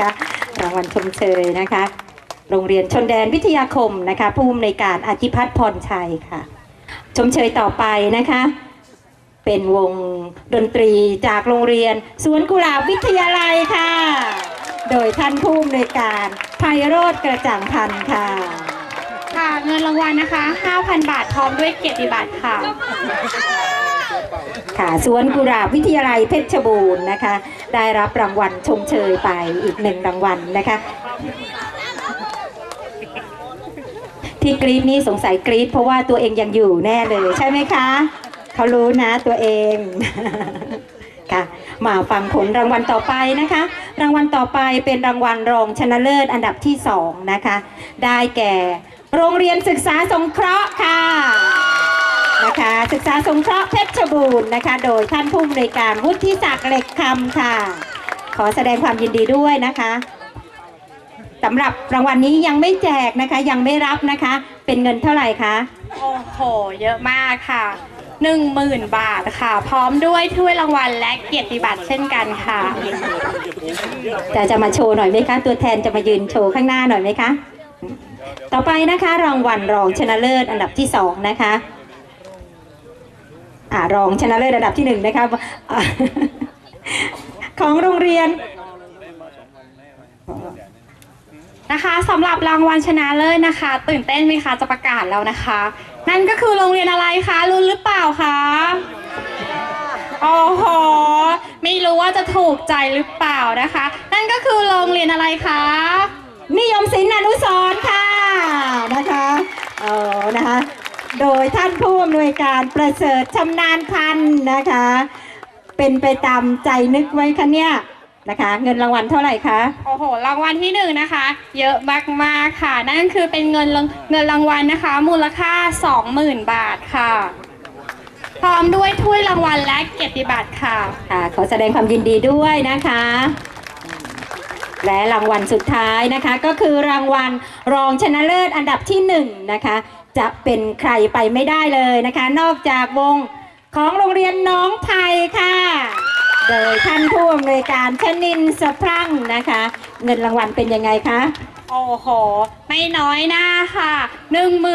นะคะรางวัลชมเชยนะคะ โรงเรียนชนแดนวิทยาคมนะคะ ผู้อำนวยการอธิพัฒน์พรชัยค่ะ ชมเชยต่อไปนะคะ เป็นวงดนตรีจากโรงเรียน สวนกุหลาบวิทยาลัยค่ะ โดยท่านผู้อำนวยการไพโรธกระจ่างพันธ์ค่ะค่ะเงินรางวัลนะคะ 5,000 บาทพร้อมด้วยเกียรติบัตรค่ะ ค่ะสวนกุหลาบวิทยาลัยเพชรบูรณ์นะคะ ได้รับรางวัลชมเชยไปอีกหนึ่งรางวัลนะคะ ที่กรีดนี่สงสัยกรีดเพราะว่าตัวเองยังอยู่แน่เลย ใช่ไหมคะ เขารู้นะตัวเองค่ะมาฟังผลรางวัลต่อไปนะคะ รางวัลต่อไปเป็นรางวัลรองชนะเลิศอันดับที่สองนะคะ ได้แก่โรงเรียนศึกษาสงเคราะห์ค่ะ นะคะ ศึกษาสงเคราะห์เพชรบูรณ์นะคะ โดยท่านผู้อำนวยการวุฒิศักดิ์เหล็กคำค่ะ ขอแสดงความยินดีด้วยนะคะสำหรับรางวัลนี้ยังไม่แจกนะคะ ยังไม่รับนะคะ เป็นเงินเท่าไหร่คะโอ้โห เยอะมากค่ะ 10,000 บาทค่ะ พร้อมด้วยถ้วยรางวัลและเกียรติบัตรเช่นกันค่ะจะจะมาโชว์หน่อยไหมคะ ตัวแทนจะมายืนโชว์ข้างหน้าหน่อยไหมคะ ต่อไปนะคะ รางวัลรองชนะเลิศอันดับที่สองนะคะ อ่ารองชนะเลิศอันดับที่หนึ่งนะคะของโรงเรียนนะคะสำหรับรางวัลชนะเลิศนะคะ ตื่นเต้นไหมคะจะประกาศแล้วนะคะ นั่นก็คือโรงเรียนอะไรคะรู้หรือเปล่าคะโอ้โหไม่รู้ว่าจะถูกใจหรือเปล่านะคะ นั่นก็คือโรงเรียนอะไรคะนิยมศิลป์อนุสรณ์ค่ะนะคะเออนะคะ โดยท่านผู้อำนวยการประเสริฐชำนาญพันธ์นะคะ เป็นไปตามใจนึกไว้คะเนี่ยนะคะ เงินรางวัลเท่าไหร่คะ โอ้โห รางวัลที่หนึ่งนะคะ เยอะมากๆค่ะ นั่นคือเป็นเงินรางเงินรางวัลนะคะ มูลค่า 20,000 บาทค่ะ พร้อมด้วยถ้วยรางวัลและเกียรติบัตรค่ะ ค่ะ ขอแสดงความยินดีด้วยนะคะ และรางวัลสุดท้ายนะคะก็คือรางวัลรองชนะเลิศอันดับที่หนึ่งนะคะจะเป็นใครไปไม่ได้เลยนะคะ นอกจากวงของโรงเรียนน้องไผ่ค่ะ โดยท่านผู้อำนวยการชนินสะพรั่งนะคะ เงินรางวัลเป็นยังไงคะ โอ้โห ไม่น้อยหน้าค่ะ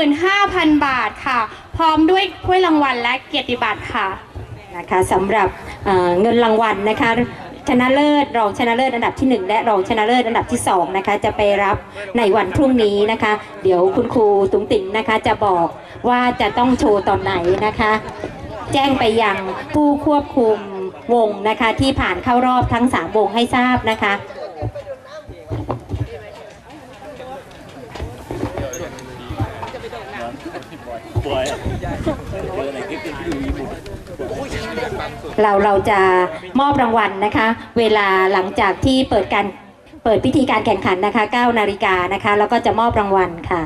15,000 บาทค่ะ พร้อมด้วยถ้วยรางวัลและเกียรติบัตรค่ะนะคะสำหรับเอ่อเงินรางวัลนะคะ ชนะเลิศรองชนะเลิศอันดับที่ 1 และรองชนะเลิศอันดับที่2นะคะจะไปรับในวันพรุ่งนี้นะคะ เดี๋ยวคุณครูตุ้งติ๋งนะคะจะบอกว่าจะต้องโชว์ตอนไหนนะคะ แจ้งไปยังผู้ควบคุมวงนะคะที่ผ่านเข้ารอบทั้ง 3 วงให้ทราบนะคะ เราเราจะมอบรางวัลนะคะ เวลาหลังจากที่เปิดการเปิดพิธีการแข่งขันนะคะ9นาฬิกานะคะแล้วก็จะมอบรางวัลค่ะ